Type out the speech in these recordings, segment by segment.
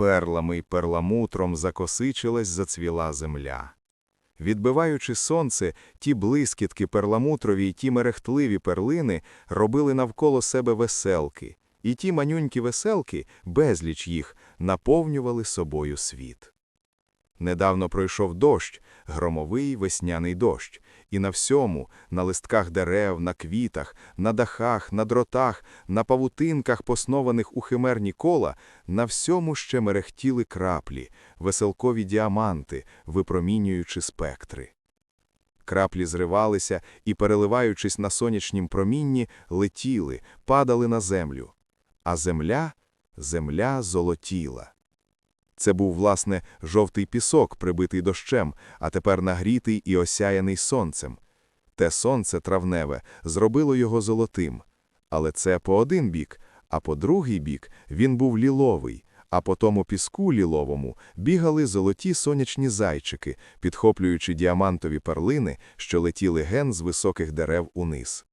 перлами й перламутром закосичилась, зацвіла земля. Відбиваючи сонце, ті блискітки перламутрові й ті мерехтливі перлини робили навколо себе веселки, і ті манюнькі веселки, безліч їх, наповнювали собою світ. Недавно пройшов дощ, громовий весняний дощ, і на всьому, на листках дерев, на квітах, на дахах, на дротах, на павутинках, поснованих у химерні кола, на всьому ще мерехтіли краплі, веселкові діаманти, випромінюючи спектри. Краплі зривалися і, переливаючись на сонячнім промінні, летіли, падали на землю. А земля, земля золотіла. Це був, власне, жовтий пісок, прибитий дощем, а тепер нагрітий і осяяний сонцем. Те сонце травневе зробило його золотим. Але це по один бік, а по другий бік він був ліловий, а по тому піску ліловому бігали золоті сонячні зайчики, підхоплюючи діамантові перлини, що летіли ген з високих дерев униз.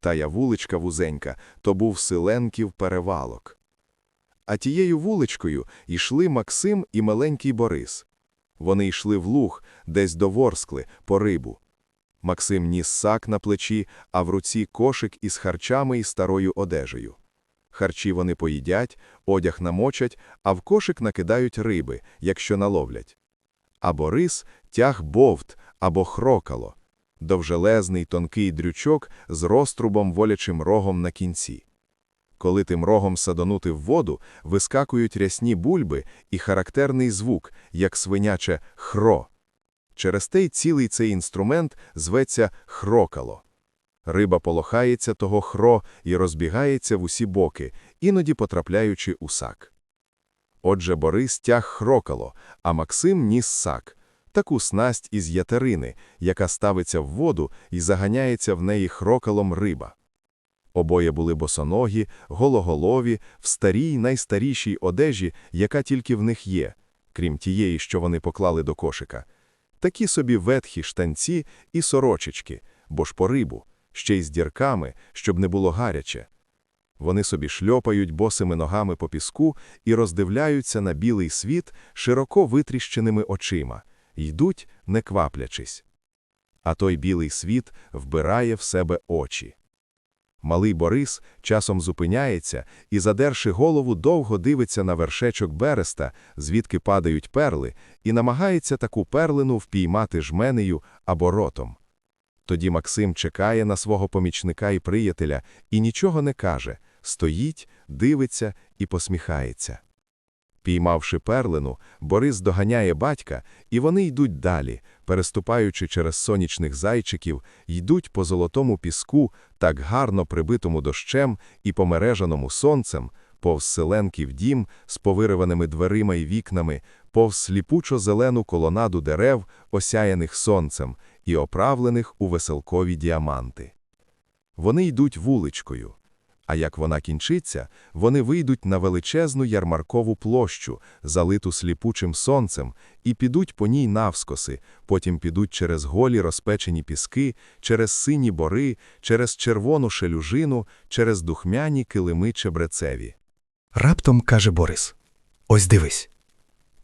Тая вуличка вузенька то був Силенків перевалок. А тією вуличкою йшли Максим і маленький Борис. Вони йшли в луг, десь до Ворскли, по рибу. Максим ніс сак на плечі, а в руці кошик із харчами і старою одежею. Харчі вони поїдять, одяг намочать, а в кошик накидають риби, якщо наловлять. А Борис тяг бовт або хрокало, довжелезний тонкий дрючок з розтрубом волячим рогом на кінці. Коли тим рогом садонути в воду, вискакують рясні бульби і характерний звук, як свиняче хро. Через те й цілий цей інструмент зветься хрокало. Риба полохається того хро і розбігається в усі боки, іноді потрапляючи у сак. Отже, Борис тяг хрокало, а Максим ніс сак, таку снасть із ятерини, яка ставиться в воду і заганяється в неї хрокалом риба. Обоє були босоногі, гологолові, в старій найстарішій одежі, яка тільки в них є, крім тієї, що вони поклали до кошика. Такі собі ветхі штанці і сорочечки, бо ж по рибу, ще й з дірками, щоб не було гаряче. Вони собі шльопають босими ногами по піску і роздивляються на білий світ широко витріщеними очима, йдуть, не кваплячись. А той білий світ вбирає в себе очі. Малий Борис часом зупиняється і, задерши голову, довго дивиться на вершечок береста, звідки падають перли, і намагається таку перлину впіймати жменею або ротом. Тоді Максим чекає на свого помічника і приятеля і нічого не каже, стоїть, дивиться і посміхається. Піймавши перлину, Борис доганяє батька, і вони йдуть далі, переступаючи через сонячних зайчиків, йдуть по золотому піску, так гарно прибитому дощем і помережаному сонцем, повз селенків дім з повириваними дверима і вікнами, повз сліпучо зелену колонаду дерев, осяяних сонцем, і оправлених у веселкові діаманти. Вони йдуть вуличкою. А як вона кінчиться, вони вийдуть на величезну ярмаркову площу, залиту сліпучим сонцем, і підуть по ній навскоси, потім підуть через голі розпечені піски, через сині бори, через червону шелюжину, через духмяні килими чебрецеві. Раптом каже Борис: Ось дивись.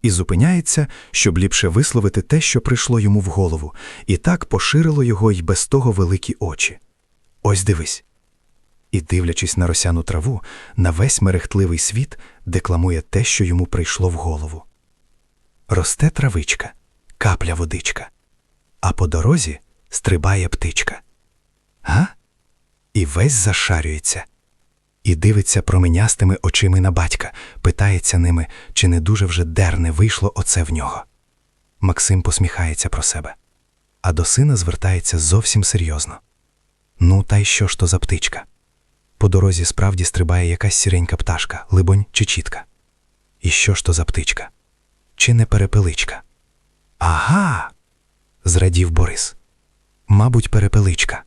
І зупиняється, щоб ліпше висловити те, що прийшло йому в голову, і так поширило його й без того великі очі. Ось дивись. І, дивлячись на росяну траву, на весь мерехтливий світ декламує те, що йому прийшло в голову. Росте травичка, капля водичка, а по дорозі стрибає птичка. Га? І весь зашарюється. І дивиться променястими очима на батька, питається ними, чи не дуже вже дерне вийшло оце в нього. Максим посміхається про себе, а до сина звертається зовсім серйозно. Ну, та й що ж то за птичка? По дорозі справді стрибає якась сіренька пташка, либонь чи чітка. І що ж то за птичка? Чи не перепеличка? Ага. зрадів Борис. Мабуть, перепеличка.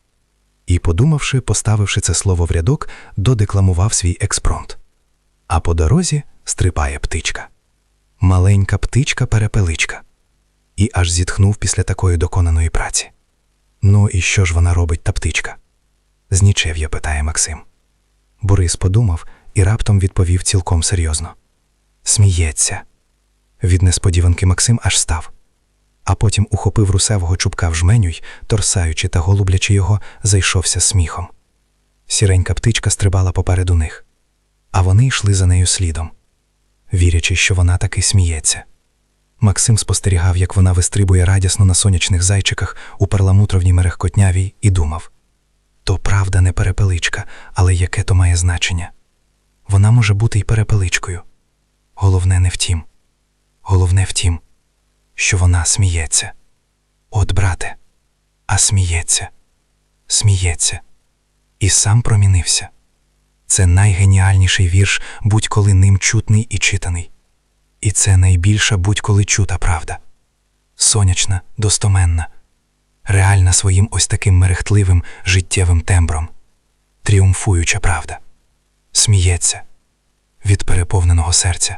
І, подумавши, поставивши це слово в рядок, додекламував свій експромт. А по дорозі стрибає птичка. Маленька птичка-перепеличка. І аж зітхнув після такої доконаної праці. Ну і що ж вона робить, та птичка? Знічев'я, питає Максим. Борис подумав і раптом відповів цілком серйозно. сміється. Від несподіванки Максим аж став. А потім ухопив русевого чубка в жменю й, торсаючи та голублячи його, зайшовся сміхом. Сіренька птичка стрибала попереду них, а вони йшли за нею слідом, вірячи, що вона таки сміється. Максим спостерігав, як вона вистрибує радісно на сонячних зайчиках у перламутровній мерехкотнявій, і думав то правда не перепеличка, але яке то має значення? Вона може бути й перепеличкою. Головне не втім. Головне втім, що вона сміється. От, брате, а сміється, сміється. І сам промінився. Це найгеніальніший вірш, будь-коли ним чутний і читаний. І це найбільша будь-коли чута правда. Сонячна, достоменна, реальна своїм ось таким мерехтливим життєвим тембром. Тріумфуюча правда. Сміється від переповненого серця,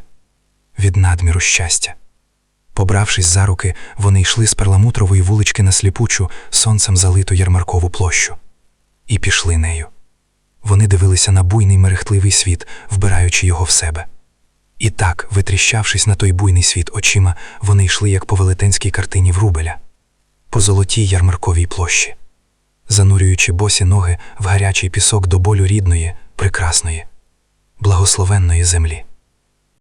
від надміру щастя. Побравшись за руки, вони йшли з перламутрової вулички на сліпучу, сонцем залиту ярмаркову площу. І пішли нею. Вони дивилися на буйний мерехтливий світ, вбираючи його в себе. І так, витріщавшись на той буйний світ очима, вони йшли, як по велетенській картині Врубеля, по золотій ярмарковій площі, занурюючи босі ноги в гарячий пісок до болю рідної, прекрасної, благословенної землі.